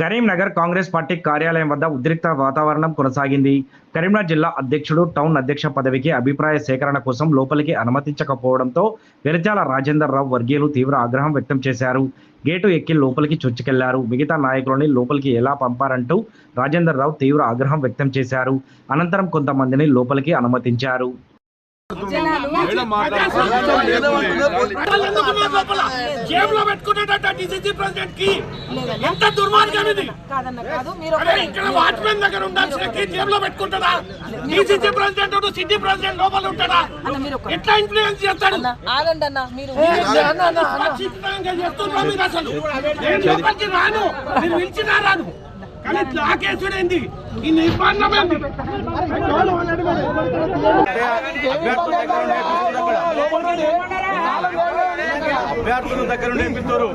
Karimnagar Congress party కార్యాలయం వద్ద ఉద్రిక్త వాతావరణం కొనసాగింది. కరీంనగర్ జిల్లా అధ్యక్షుడు టౌన్ అధ్యక్ష పదవికి అభిప్రాయ సేకరణ కోసం లోపలికి అనుమతించకపోవడంతో వెరచాల రాజేందర్ రావు వర్గీయులు తీవ్ర ఆగ్రహం వ్యక్తం చేశారు. గేటు ఎక్కి లోపలికి చొచ్చుకెళ్ళారు. మిగతా నాయకులని లోపలికి ఎలా పంపారంటూ రాజేందర్ రావు తీవ్ర ఆగ్రహం వ్యక్తం చేశారు. అనంతరం కొంతమందిని లోపలికి అనుమతించారు. జేబులో పెట్టుకునేటట్టు డిసిసి ప్రెసిడెంట్కి? ఎంత దుర్మార్గం ఇది. ఇక్కడ వాచ్మెన్ దగ్గర ఉండాల్సిన కీ జేబులో పెట్టుకుంటాడా? డిసిసి ప్రెసిడెంట్ ఉండు, సిటీ ప్రెసిడెంట్ లోపల ఉంటాడా? ఎట్లా ఇన్ఫ్లుయెన్స్ చేస్తాడు? అన్న ఆగండి అన్న మీరు ఖచ్చితంగా చేస్తున్నా మీరు అసలు. నేను లోపలికి రాను. మీరు పిలిచినా రాను. కానీ లాకేసుడేంది ఈ నిర్మాణమేంది? అభ్యర్థుల దగ్గర నేర్పిస్తారు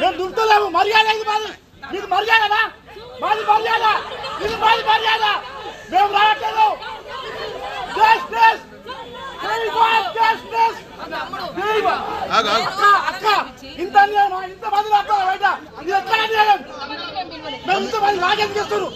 మేము దుర్తలేము మర్యాద ఇది మాది. ఇది మర్యాదనా? మాది మర్యాద. మాది మర్యాద. మేము రావట్లేదు. జస్టిస్ జస్టిస్ అక్క ఇంత? ఇంత మంది బయట ఎక్కడ మేము ఇంత మంది రాజకీయ చేస్తున్నారు.